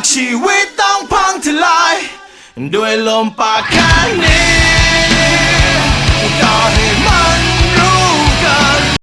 ากชีวิตต้องพังทลาย ด้วยลมปากแค่นี้ต่อใ